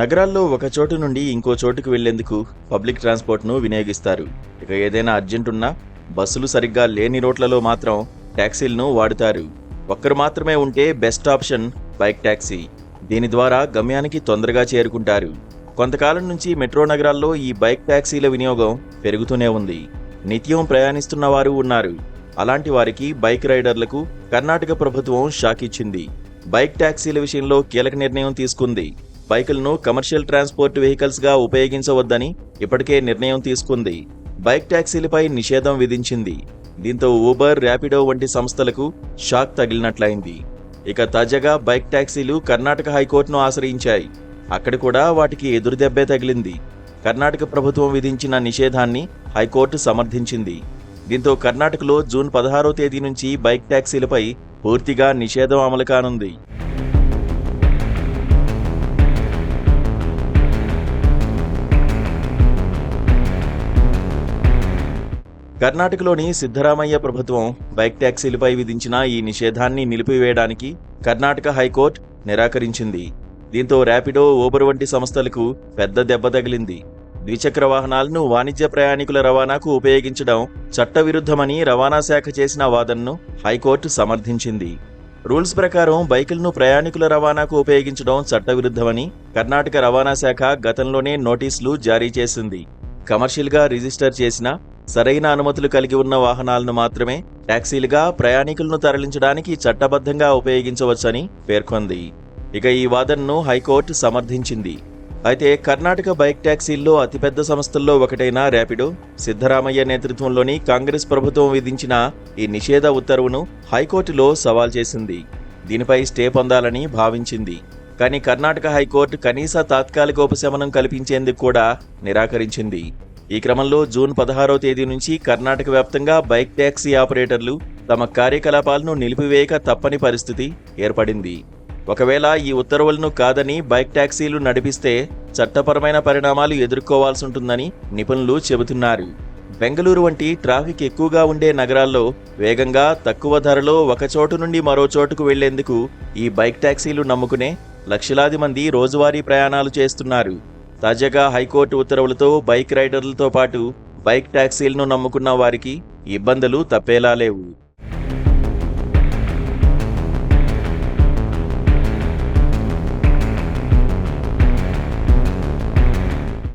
నగరాల్లో ఒక చోటు నుండి ఇంకో చోటుకు వెళ్ళేందుకు పబ్లిక్ ట్రాన్స్పోర్ట్ను వినియోగిస్తారు. ఇక ఏదైనా అర్జెంట్ ఉన్నా బస్సులు సరిగ్గా లేని రోడ్లలో మాత్రం ట్యాక్సీలను వాడుతారు. ఒక్కరు మాత్రమే ఉంటే బెస్ట్ ఆప్షన్ బైక్ ట్యాక్సీ. దీని ద్వారా గమ్యానికి తొందరగా చేరుకుంటారు. కొంతకాలం నుంచి మెట్రో నగరాల్లో ఈ బైక్ ట్యాక్సీల వినియోగం పెరుగుతూనే ఉంది. నిత్యం ప్రయాణిస్తున్న వారు ఉన్నారు. అలాంటి వారికి బైక్ రైడర్లకు కర్ణాటక ప్రభుత్వం షాక్ ఇచ్చింది. బైక్ ట్యాక్సీల విషయంలో కీలక నిర్ణయం తీసుకుంది. బైకులను కమర్షియల్ ట్రాన్స్పోర్ట్ వెహికల్స్గా ఉపయోగించవద్దని ఇప్పటికే నిర్ణయం తీసుకుంది. బైక్ ట్యాక్సీలపై నిషేధం విధించింది. దీంతో ఊబర్ ర్యాపిడో వంటి సంస్థలకు షాక్ తగిలినట్లయింది. ఇక తాజాగా బైక్ ట్యాక్సీలు కర్ణాటక హైకోర్టును ఆశ్రయించాయి. అక్కడ కూడా వాటికి ఎదురుదెబ్బే తగిలింది. కర్ణాటక ప్రభుత్వం విధించిన నిషేధాన్ని హైకోర్టు సమర్థించింది. దీంతో కర్ణాటకలో జూన్ పదహారో తేదీ నుంచి బైక్ ట్యాక్సీలపై పూర్తిగా నిషేధం అమలు కానుంది. కర్ణాటకలోని సిద్ధరామయ్య ప్రభుత్వం బైక్ ట్యాక్సీలపై విధించిన ఈ నిషేధాన్ని నిలిపివేయడానికి కర్ణాటక హైకోర్టు నిరాకరించింది. దీంతో ర్యాపిడో ఊబర్ వంటి సంస్థలకు పెద్ద దెబ్బ తగిలింది. ద్విచక్ర వాహనాలను వాణిజ్య ప్రయాణికుల రవాణాకు ఉపయోగించడం చట్టవిరుద్ధమని రవాణా శాఖ చేసిన వాదనను హైకోర్టు సమర్థించింది. రూల్స్ ప్రకారం బైకులను ప్రయాణికుల రవాణాకు ఉపయోగించడం చట్టవిరుద్ధమని కర్ణాటక రవాణా శాఖ గతంలోనే నోటీసులు జారీ చేసింది. కమర్షియల్గా రిజిస్టర్ చేసిన సరైన అనుమతులు కలిగి ఉన్న వాహనాలను మాత్రమే ట్యాక్సీలుగా ప్రయాణికులను తరలించడానికి చట్టబద్ధంగా ఉపయోగించవచ్చని పేర్కొంది. ఇక ఈ వాదనను హైకోర్టు సమర్థించింది. అయితే కర్ణాటక బైక్ ట్యాక్సీల్లో అతిపెద్ద సంస్థల్లో ఒకటైన ర్యాపిడో సిద్ధరామయ్య నేతృత్వంలోని కాంగ్రెస్ ప్రభుత్వం విధించిన ఈ నిషేధ ఉత్తర్వును హైకోర్టులో సవాల్ చేసింది. దీనిపై స్టే పొందాలని భావించింది. కానీ కర్ణాటక హైకోర్టు కనీస తాత్కాలిక ఉపశమనం కల్పించేందుకు కూడా నిరాకరించింది. ఈ క్రమంలో జూన్ పదహారో తేదీ నుంచి కర్ణాటక వ్యాప్తంగా బైక్ ట్యాక్సీ ఆపరేటర్లు తమ కార్యకలాపాలను నిలిపివేయక తప్పని పరిస్థితి ఏర్పడింది. ఒకవేళ ఈ ఉత్తర్వులను కాదని బైక్ ట్యాక్సీలు నడిపిస్తే చట్టపరమైన పరిణామాలు ఎదుర్కోవాల్సి ఉంటుందని నిపుణులు చెబుతున్నారు. బెంగళూరు వంటి ట్రాఫిక్ ఎక్కువగా ఉండే నగరాల్లో వేగంగా తక్కువ ధరలో ఒకచోటు నుండి మరో చోటుకు వెళ్ళేందుకు ఈ బైక్ ట్యాక్సీలు నమ్ముకునే లక్షలాది మంది రోజువారీ ప్రయాణాలు చేస్తున్నారు. తాజాగా హైకోర్టు ఉత్తర్వులతో బైక్ రైడర్లతో పాటు బైక్ ట్యాక్సీలను నమ్ముకున్న వారికి ఇబ్బందులు తప్పేలా లేవు.